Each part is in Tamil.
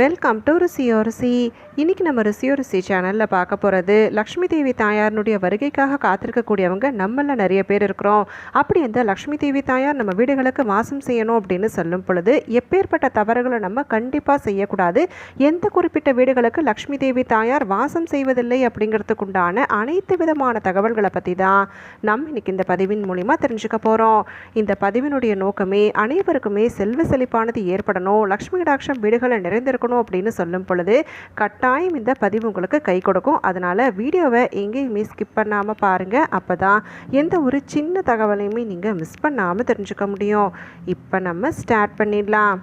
வெல்கம் டு ருசியோ ருசி இன்றைக்கி நம்ம ருசியோ ருசி சேனலில் பார்க்க போகிறது லக்ஷ்மி தேவி தாயாரினுடைய வருகைக்காக காத்திருக்கக்கூடியவங்க நம்மள நிறைய பேர் இருக்கிறோம். அப்படி இந்த லக்ஷ்மி தேவி தாயார் நம்ம வீடுகளுக்கு வாசம் செய்யணும் அப்படின்னு சொல்லும் பொழுது எப்பேற்பட்ட தவறுகளை நம்ம கண்டிப்பாக செய்யக்கூடாது. எந்த குறிப்பிட்ட வீடுகளுக்கு லக்ஷ்மி தேவி தாயார் வாசம் செய்வதில்லை அப்படிங்கிறதுக்குண்டான அனைத்து விதமான தகவல்களை பற்றி தான் நம்ம இன்றைக்கி இந்த பதிவின் மூலிமா தெரிஞ்சுக்க போகிறோம் இந்த பதிவினுடைய நோக்கமே அனைவருக்குமே செல்வ செழிப்பானது ஏற்படணும். லக்ஷ்மி கடாட்சம் வீடுகளை நிறைந்திருக்கணும் அப்படின்னு சொல்லும் பொழுது கட்டாயம் இந்த பதிவு உங்களுக்கு கை கொடுக்கும். அதனால் வீடியோவை எங்கேயுமே ஸ்கிப் பண்ணாமல் பாருங்கள் அப்போ தான் எந்த ஒரு சின்ன தகவலையுமே நீங்கள் மிஸ் பண்ணாமல் தெரிஞ்சுக்க முடியும். இப்போ நம்ம ஸ்டார்ட் பண்ணிடலாம்.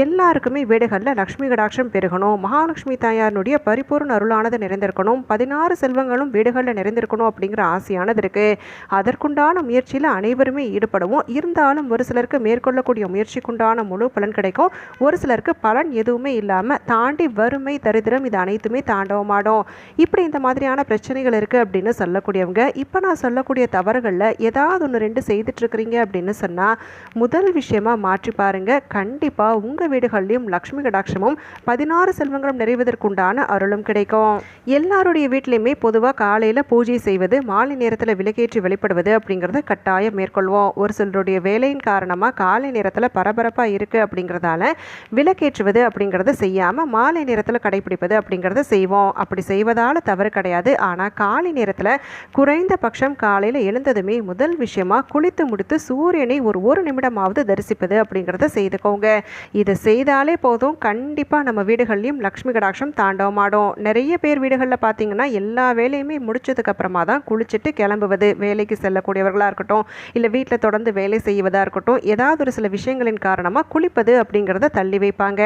எல்லாருக்குமே வீடுகளில் லக்ஷ்மி கடாட்சம் பெருகணும். மகாலட்சுமி தாயாரினுடைய பரிபூர்ண அருளானது நிறைந்திருக்கணும். பதினாறு செல்வங்களும் வீடுகளில் நிறைந்திருக்கணும் அப்படிங்கிற ஆசையானது இருக்குது அதற்குண்டான முயற்சியில் அனைவருமே ஈடுபடுவோம். இருந்தாலும் ஒரு சிலருக்கு மேற்கொள்ளக்கூடிய முயற்சிக்குண்டான முழு பலன் கிடைக்கும். ஒரு சிலருக்கு பலன் எதுவுமே இல்லாமல் தாண்டி வறுமை தரித்திரம் இது அனைத்துமே தாண்டவமாடும் இப்படி இந்த மாதிரியான பிரச்சனைகள் இருக்குது அப்படின்னு சொல்லக்கூடியவங்க இப்போ நான் சொல்லக்கூடிய தவறுகளில் ஏதாவது ஒன்று ரெண்டு செய்துட்ருக்கிறீங்க அப்படின்னு சொன்னால் முதல் விஷயமா மாற்றி பாருங்கள் கண்டிப்பாக உங்கள் மூன்று வீடுகள்லையும் லக்ஷ்மி கடாட்சமும் பதினாறு செல்வங்களும் நிறைவதற்குண்டான அருளும் கிடைக்கும். எல்லாருடைய வீட்லையுமே பொதுவாக காலையில் பூஜை செய்வது மாலை நேரத்தில் விலகேற்றி வெளிப்படுவது அப்படிங்கிறத கட்டாயம் மேற்கொள்வோம். ஒரு சிலருடைய வேலையின் காரணமாக காலை நேரத்தில் பரபரப்பாக இருக்குது அப்படிங்கிறதால விலக்கேற்றுவது அப்படிங்கிறத செய்யாமல் மாலை நேரத்தில் கடைபிடிப்பது அப்படிங்கிறத செய்வோம். அப்படி செய்வதால் தவறு கிடையாது. ஆனால் காலை நேரத்தில் குறைந்த பட்சம் காலையில் எழுந்ததுமே முதல் விஷயமாக குளித்து முடித்து சூரியனை ஒரு ஒரு நிமிடமாவது தரிசிப்பது அப்படிங்கிறத செய்துக்கோங்க. இது செய்தாலே போதும். கண்டிப்பாக நம்ம வீடுகள்லையும் லக்ஷ்மி கடாட்சம் தாண்டவமாடும் நிறைய பேர் வீடுகளில் பார்த்தீங்கன்னா எல்லா வேலையுமே முடிச்சதுக்கப்புறமா தான் குளிச்சுட்டு கிளம்புவது வேலைக்கு செல்லக்கூடியவர்களாக இருக்கட்டும் இல்லை வீட்டில் தொடர்ந்து வேலை செய்வதாக இருக்கட்டும் ஏதாவது ஒரு சில விஷயங்களின் காரணமாக குளிப்பது அப்படிங்கிறத தள்ளி வைப்பாங்க.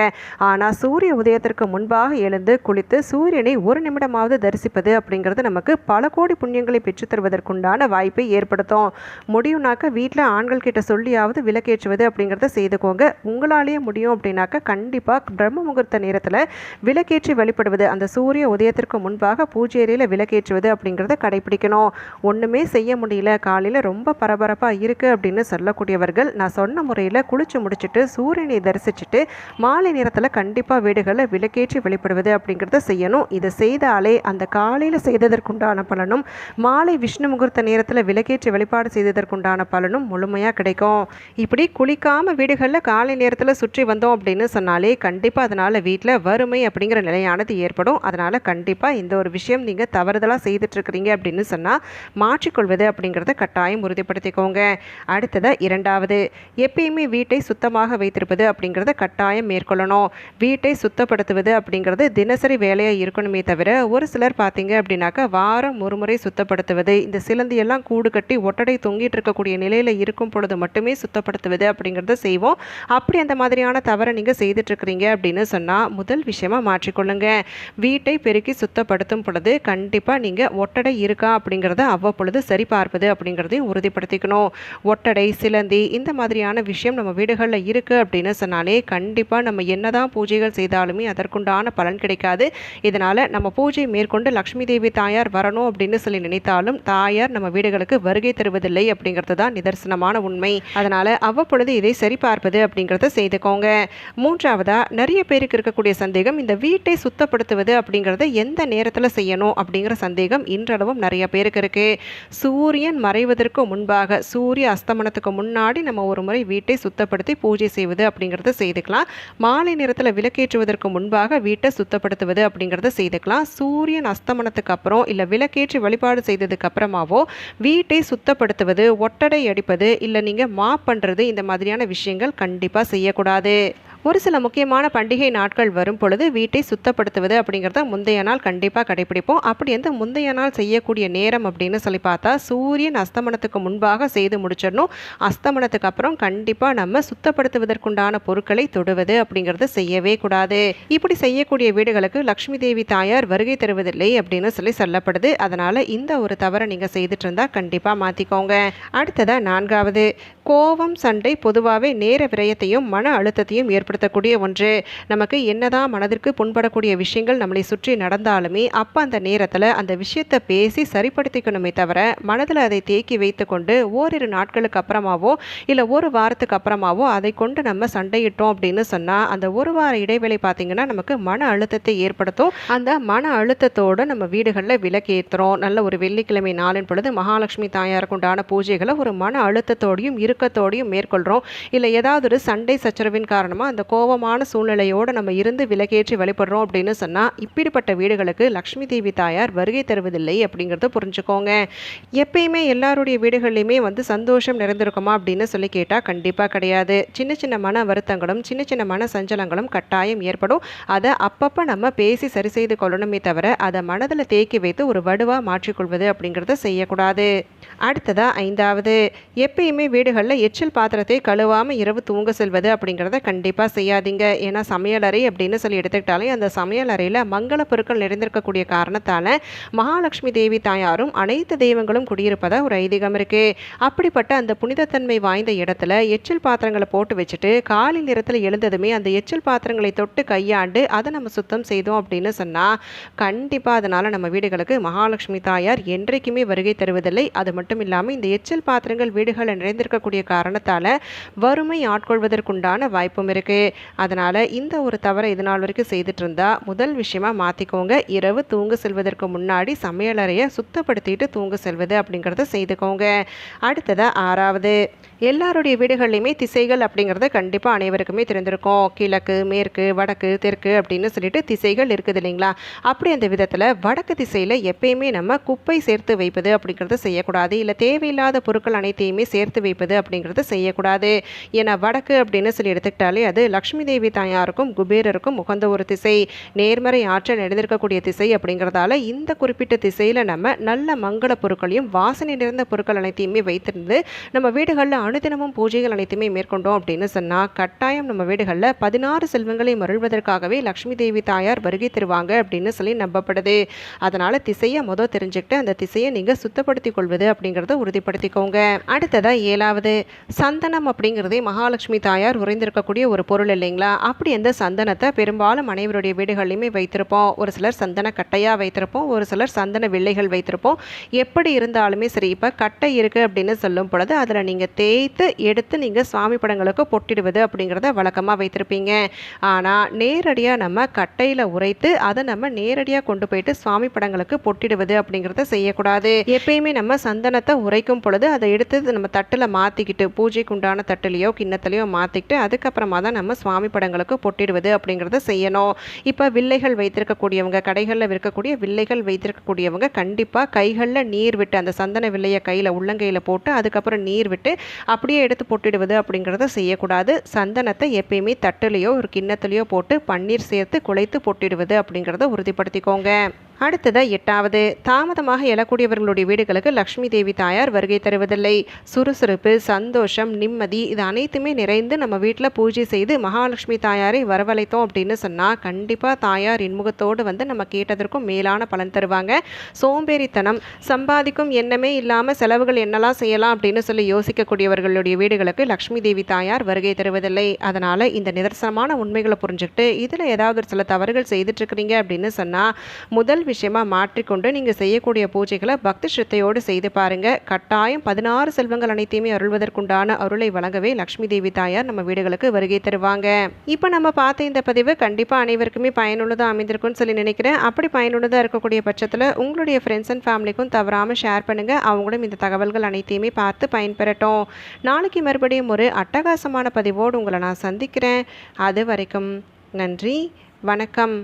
ஆனால் சூரிய உதயத்திற்கு முன்பாக எழுந்து குளித்து சூரியனை ஒரு நிமிடமாவது தரிசிப்பது அப்படிங்கிறது நமக்கு பல கோடி புண்ணியங்களை பெற்றுத்தருவதற்குண்டான வாய்ப்பை ஏற்படுத்தும். முடியும்னாக்க வீட்டில் ஆண்கள் கிட்ட சொல்லியாவது விளக்கேற்றுவது அப்படிங்கிறத செய்துக்கோங்க. உங்களாலேயே முடியும். அப்படின்னாக்க கண்டிப்பாக பிரம்ம முகூர்த்த நேரத்தில் விளக்கேற்றி வழிபடுவது அந்த சூரிய உதயத்திற்கு முன்பாக பூஜை அறையில் விளக்கேற்றுவது அப்படிங்கிறத கடைபிடிக்கணும். ஒன்றுமே செய்ய முடியல. காலையில் ரொம்ப பரபரப்பாக இருக்குது அப்படின்னு சொல்லக்கூடியவர்கள் நான் சொன்ன முறையில் குளிச்சு முடிச்சுட்டு சூரியனை தரிசிச்சுட்டு மாலை நேரத்தில் கண்டிப்பாக வீடுகளில் விளக்கேற்றி வெளிப்படுவது அப்படிங்கிறத செய்யணும். இதை செய்தாலே அந்த காலையில் செய்ததற்குண்டான பலனும் மாலை விஷ்ணு முகூர்த்த நேரத்தில் விளக்கேற்றி வழிபாடு செய்ததற்குண்டான பலனும் முழுமையாக கிடைக்கும். இப்படி குளிக்காமல் வீடுகளில் காலை நேரத்தில் சுற்றி வந்தோம் அப்படின்னு சொன்னாலே கண்டிப்பாக அதனால் வீட்டில் வறுமை அப்படிங்கிற நிலையானது ஏற்படும். அதனால் கண்டிப்பாக இந்த ஒரு விஷயம் நீங்கள் தவறுதலாக செய்துட்ருக்கிறீங்க அப்படின்னு சொன்னால் மாற்றிக்கொள்வது அப்படிங்கிறத கட்டாயம் உறுதிப்படுத்திக்கோங்க. அடுத்ததாக இரண்டாவது எப்பயுமே வீட்டை சுத்தமாக வைத்திருப்பது அப்படிங்கிறத கட்டாயம் மேற்கொள்ளணும். வீட்டை சுத்தப்படுத்துவது அப்படிங்கிறது தினசரி வேலையாக இருக்கணுமே தவிர ஒரு சிலர் பார்த்தீங்க அப்படின்னாக்கா வாரம் ஒரு முறை சுத்தப்படுத்துவது இந்த சிலந்தியெல்லாம் கூடு கட்டி ஒட்டடை தொங்கிட்டு இருக்கக்கூடிய நிலையில் இருக்கும் பொழுது மட்டுமே சுத்தப்படுத்துவது அப்படிங்கிறத செய்வோம். அப்படி அந்த மாதிரியான தவறை நீங்கள் செய்துட்ருக்கிறீங்க அப்படின்னு சொன்னால் முதல் விஷயமாக மாற்றிக்கொள்ளுங்க. வீட்டை பெருக்கி சுத்தப்படுத்தும் பொழுது கண்டிப்பாக நீங்கள் ஒட்டடை இருக்கா அப்படிங்கிறத அவ்வப்பொழுது சரி பார்ப்பது அப்படிங்கிறதையும் உறுதிப்படுத்திக்கணும். ஒட்டடை சிலந்தி இந்த மாதிரியான விஷயம் நம்ம வீடுகளில் இருக்குது அப்படின்னு சொன்னாலே கண்டிப்பாக நம்ம என்னதான் பூஜைகள் செய்தாலுமே அதற்குண்டான பலன் கிடைக்காது. இதனால் நம்ம பூஜை மேற்கொண்டு லக்ஷ்மி தேவி தாயார் வரணும் அப்படின்னு சொல்லி நினைத்தாலும் தாயார் நம்ம வீடுகளுக்கு வருகை தருவதில்லை அப்படிங்கிறது தான் நிதர்சனமான உண்மை. அதனால் அவ்வப்பொழுது இதை சரி பார்ப்பது அப்படிங்கிறத செய்துக்கோங்க. மூன்றாவதாக நிறைய பேருக்கு இருக்கக்கூடிய சந்தேகம் இந்த வீட்டை சுத்தப்படுத்துவது அப்படிங்கிறத எந்த நேரத்தில் செய்யணும் அப்படிங்கிற சந்தேகம் இன்றளவும் நிறைய பேருக்கு இருக்குது சூரியன் மறைவதற்கு முன்பாக சூரிய அஸ்தமனத்துக்கு முன்னாடி நம்ம ஒரு முறை வீட்டை சுத்தப்படுத்தி பூஜை செய்வது அப்படிங்கிறத செய்துக்கலாம். மாலை நேரத்தில் விளக்கேற்றுவதற்கு முன்பாக வீட்டை சுத்தப்படுத்துவது அப்படிங்கிறத செய்துக்கலாம். சூரியன் அஸ்தமனத்துக்கு அப்புறம் இல்லை விளக்கேற்றி வழிபாடு செய்ததுக்கு அப்புறமாவோ வீட்டை சுத்தப்படுத்துவது ஒட்டடை அடிப்பது இல்லை நீங்கள் மாப் பண்ணுறது இந்த மாதிரியான விஷயங்கள் கண்டிப்பாக செய்யக்கூடாது. ஒரு சில முக்கியமான பண்டிகை நாட்கள் வரும் பொழுது வீட்டை சுத்தப்படுத்துவது அப்படிங்கிறத முந்தைய நாள் கண்டிப்பாக கடைபிடிப்போம். அப்படி எந்த முந்தைய நாள் செய்யக்கூடிய நேரம் அப்படின்னு சொல்லி பார்த்தா சூரியன் அஸ்தமனத்துக்கு முன்பாக செய்து முடிச்சிடணும். அஸ்தமனத்துக்கு அப்புறம் கண்டிப்பாக நம்ம சுத்தப்படுத்துவதற்குண்டான பொருட்களை தொடுவது அப்படிங்கிறத செய்யவே கூடாது. இப்படி செய்யக்கூடிய வீடுகளுக்கு லக்ஷ்மி தேவி தாயார் வருகை தருவதில்லை அப்படின்னு சொல்லி சொல்லப்படுது. அதனால் இந்த ஒரு தவறை நீங்கள் செய்துட்டு இருந்தால் கண்டிப்பாக மாற்றிக்கோங்க அடுத்ததாக நான்காவது கோபம் சண்டை பொதுவாகவே நேர விரயத்தையும் மன அழுத்தத்தையும் ஏற்படுத்த ஏற்படுத்தக்கூடிய ஒன்று நமக்கு என்னதான் மனதிற்கு புண்படக்கூடிய விஷயங்கள் நம்மளை சுற்றி நடந்தாலுமே அப்போ அந்த நேரத்தில் அந்த விஷயத்தை பேசி சரிப்படுத்திக்கணுமே தவிர மனதில் அதை தேக்கி வைத்துக்கொண்டு ஓரிரு நாட்களுக்கு அப்புறமாவோ இல்லை ஒரு வாரத்துக்கு அப்புறமாவோ அதை கொண்டு நம்ம சண்டையிட்டோம் அப்படின்னு சொன்னால் அந்த ஒரு வார இடைவெளி பார்த்திங்கன்னா நமக்கு மன அழுத்தத்தை ஏற்படுத்தும். அந்த மன அழுத்தத்தோடு நம்ம வீடுகளில் விளக்கேற்றுறோம் நல்ல ஒரு வெள்ளிக்கிழமை நாளின் பொழுது மகாலட்சுமி தாயாருக்கு உண்டான பூஜைகளை ஒரு மன அழுத்தத்தோடையும் இறுக்கத்தோடையும் மேற்கொள்கிறோம் இல்லை ஏதாவது ஒரு சண்டை சச்சரவின் காரணமாக அந்த கோபமான சூழ்நிலையோடு நம்ம இருந்து விலக்கேற்றி வழிபடுறோம் அப்படின்னு சொன்னால் இப்படிப்பட்ட வீடுகளுக்கு லக்ஷ்மி தேவி தாயார் வருகை தருவதில்லை அப்படிங்கிறத புரிஞ்சுக்கோங்க. எப்பயுமே எல்லாருடைய வீடுகள்லையுமே வந்து சந்தோஷம் நிறைந்திருக்குமா அப்படின்னு சொல்லி கேட்டால் கண்டிப்பாக கிடையாது. சின்ன சின்ன மன வருத்தங்களும் சின்ன சின்ன மன சஞ்சலங்களும் கட்டாயம் ஏற்படும். அதை அப்பப்போ நம்ம பேசி சரி செய்து கொள்ளணுமே தவிர அதை மனதில் தேக்கி வைத்து ஒரு வடுவாக மாற்றிக்கொள்வது அப்படிங்கிறத செய்யக்கூடாது. அடுத்ததாக ஐந்தாவது எப்பயுமே வீடுகளில் எச்சில் பாத்திரத்தை கழுவாமல் இரவு தூங்க செல்வது அப்படிங்கிறத கண்டிப்பாக செய்யாதீங்க. ஏன்னா சமையலறை அப்படின்னு சொல்லி எடுத்துக்கிட்டாலே அந்த சமையலறையில் மங்கள பொருட்கள் நிறைந்திருக்கக்கூடிய காரணத்தால் மகாலட்சுமி தேவி தாயாரும் அனைத்து தெய்வங்களும் குடியிருப்பதாக ஒரு ஐதீகம் இருக்குது அப்படிப்பட்ட அந்த புனிதத்தன்மை வாய்ந்த இடத்துல எச்சில் பாத்திரங்களை போட்டு வச்சுட்டு காலை நேரத்தில் எழுந்ததுமே அந்த எச்சில் பாத்திரங்களை தொட்டு கையாண்டு அதை நம்ம சுத்தம் செய்தோம் அப்படின்னு சொன்னால் கண்டிப்பாக அதனால் நம்ம வீடுகளுக்கு மகாலட்சுமி தாயார் என்றைக்குமே வருகை தருவதில்லை. அது மட்டும் இல்லாமல் இந்த எச்சில் பாத்திரங்கள் வீடுகளில் நிறைந்திருக்கக்கூடிய காரணத்தால் வறுமை ஆட்கொள்வதற்குண்டான வாய்ப்பும் இருக்குது அதனால் இந்த ஒரு தவறை இது நாள் வரைக்கும் செய்துட்டு இருந்தால் முதல் விஷயமா மாற்றிக்கோங்க இரவு தூங்க செல்வதற்கு முன்னாடி சமையலறையை சுத்தப்படுத்திட்டு தூங்க செல்வது அப்படிங்கிறத செய்துக்கோங்க. அடுத்ததாக ஆறாவது. எல்லாருடைய வீடுகள்லையுமே திசைகள் அப்படிங்கிறது கண்டிப்பாக அனைவருக்குமே தெரிஞ்சிருக்கும் கிழக்கு மேற்கு வடக்கு தெற்கு அப்படின்னு சொல்லிட்டு திசைகள் இருக்குது இல்லைங்களா? அப்படி அந்த விதத்தில் வடக்கு திசையில் எப்பயுமே நம்ம குப்பை சேர்த்து வைப்பது அப்படிங்கிறத செய்யக்கூடாது. இல்லை தேவையில்லாத பொருட்கள் அனைத்தையுமே சேர்த்து வைப்பது அப்படிங்கிறது செய்யக்கூடாது. ஏன்னா வடக்கு அப்படின்னு சொல்லி எடுத்துக்கிட்டாலே அது லக்ஷ்மி தேவி தாயாருக்கும் குபேரருக்கும் உகந்த ஒரு திசை. நேர்மறை ஆற்றல் எழுந்திருக்கக்கூடிய திசை அப்படிங்கிறதால இந்த குறிப்பிட்ட திசையில் நம்ம நல்ல மங்கள பொருட்களையும் வாசனை நிறைந்த பொருட்கள் அனைத்தையுமே வைத்திருந்து நம்ம வீடுகளில் அனுதினமும் பூஜைகள் அனைத்துமே மேற்கொண்டோம் அப்படின்னு சொன்னால் கட்டாயம் நம்ம வீடுகளில் பதினாறு செல்வங்களை மருள்வதற்காகவே லக்ஷ்மி தேவி தாயார் வருகை தருவாங்க அப்படின்னு சொல்லி நம்பப்படுது. அதனால் திசையை மொதல் தெரிஞ்சுக்கிட்டு அந்த திசையை நீங்கள் சுத்தப்படுத்தி கொள்வது அப்படிங்கிறத உறுதிப்படுத்திக்கோங்க. அடுத்ததாக ஏழாவது சந்தனம் அப்படிங்கிறதே மகாலட்சுமி தாயார் உறைந்திருக்கக்கூடிய ஒரு பொருள் இல்லைங்களா? அப்படி அந்த சந்தனத்தை பெரும்பாலும் அனைவருடைய வீடுகள்லையுமே வைத்திருப்போம். ஒரு சிலர் சந்தன கட்டையாக வைத்திருப்போம் ஒரு சிலர் சந்தன வில்லைகள் வைத்திருப்போம். எப்படி இருந்தாலுமே சரி இப்போ கட்டை இருக்குது அப்படின்னு சொல்லும் பொழுது அதில் நீங்கள் தே தேய்த்து எடுத்து நீங்கள் சுவாமி படங்களுக்கு பொட்டிடுவது அப்படிங்கிறத வழக்கமாக வைத்திருப்பீங்க. ஆனால் நேரடியாக நம்ம கட்டையில் உரைத்து அதை நம்ம நேரடியாக கொண்டு போயிட்டு சுவாமி படங்களுக்கு பொட்டிடுவது அப்படிங்கிறத செய்யக்கூடாது. எப்பயுமே நம்ம சந்தனத்தை உரைக்கும் பொழுது அதை எடுத்து நம்ம தட்டில் மாற்றிக்கிட்டு பூஜைக்கு உண்டான தட்டுலையோ கிண்ணத்துலையோ மாற்றிக்கிட்டு அதுக்கப்புறமா தான் நம்ம சுவாமி படங்களுக்கு பொட்டிடுவது அப்படிங்கிறத செய்யணும். இப்போ வில்லைகள் வைத்திருக்கக்கூடியவங்க கடைகளில் விற்கக்கூடிய வில்லைகள் வைத்திருக்கக்கூடியவங்க கண்டிப்பாக கைகளில் நீர் விட்டு அந்த சந்தன வில்லையை கையில் உள்ளங்கையில் போட்டு அதுக்கப்புறம் நீர் விட்டு அப்படியே எடுத்து பொட்டிடுவது அப்படிங்கிறத செய்யக்கூடாது. சந்தனத்தை எப்பயுமே தட்டுலேயோ ஒரு கிண்ணத்துலையோ போட்டு பன்னீர் சேர்த்து குழைத்து பொட்டிடுவது அப்படிங்கிறத உறுதிப்படுத்திக்கோங்க. அடுத்ததாக எட்டாவது தாமதமாக எழக்கூடியவர்களுடைய வீடுகளுக்கு லக்ஷ்மி தேவி தாயார் வருகை தருவதில்லை. சுறுசுறுப்பு சந்தோஷம் நிம்மதி இது அனைத்துமே நிறைந்து நம்ம வீட்டில் பூஜை செய்து மகாலட்சுமி தாயாரை வரவழைத்தோம் அப்படின்னு சொன்னால் கண்டிப்பாக தாயார் இன்முகத்தோடு வந்து நம்ம கேட்டதற்கும் மேலான பலன் தருவாங்க. சோம்பேறித்தனம் சம்பாதிக்கும் எண்ணமே இல்லாமல் செலவுகள் என்னெல்லாம் செய்யலாம் அப்படின்னு சொல்லி யோசிக்கக்கூடியவர்களுடைய வீடுகளுக்கு லக்ஷ்மி தேவி தாயார் வருகை தருவதில்லை. அதனால் இந்த நிதர்சனமான உண்மைகளை புரிஞ்சுக்கிட்டு இதில் ஏதாவது ஒரு சில தவறுகள் செய்துட்ருக்கிறீங்க அப்படின்னு சொன்னால் முதல் விஷயமா மாற்றிக்கொண்டு நீங்கள் செய்யக்கூடிய பூஜைகளை பக்தி ஸ்ரத்தையோடு செய்து பாருங்கள் கட்டாயம் பதினாறு செல்வங்கள் அனைத்தையுமே அருள்வதற்குண்டான அருளை வழங்கவே லக்ஷ்மி தேவி தாயார் நம்ம வீடுகளுக்கு வருகை தருவாங்க. இப்போ நம்ம பார்த்த இந்த பதிவு கண்டிப்பாக அனைவருக்குமே பயனுள்ளதாக அமைந்திருக்கும்னு சொல்லி நினைக்கிறேன். அப்படி பயனுள்ளதாக இருக்கக்கூடிய பட்சத்தில் உங்களுடைய ஃப்ரெண்ட்ஸ் அண்ட் ஃபேமிலிக்கும் தவறாமல் ஷேர் பண்ணுங்கள் அவங்களும் இந்த தகவல்கள் அனைத்தையுமே பார்த்து பயன்பெறட்டும். நாளைக்கு மறுபடியும் ஒரு அட்டகாசமான பதிவோடு உங்களை நான் சந்திக்கிறேன். அது வரைக்கும் நன்றி வணக்கம்.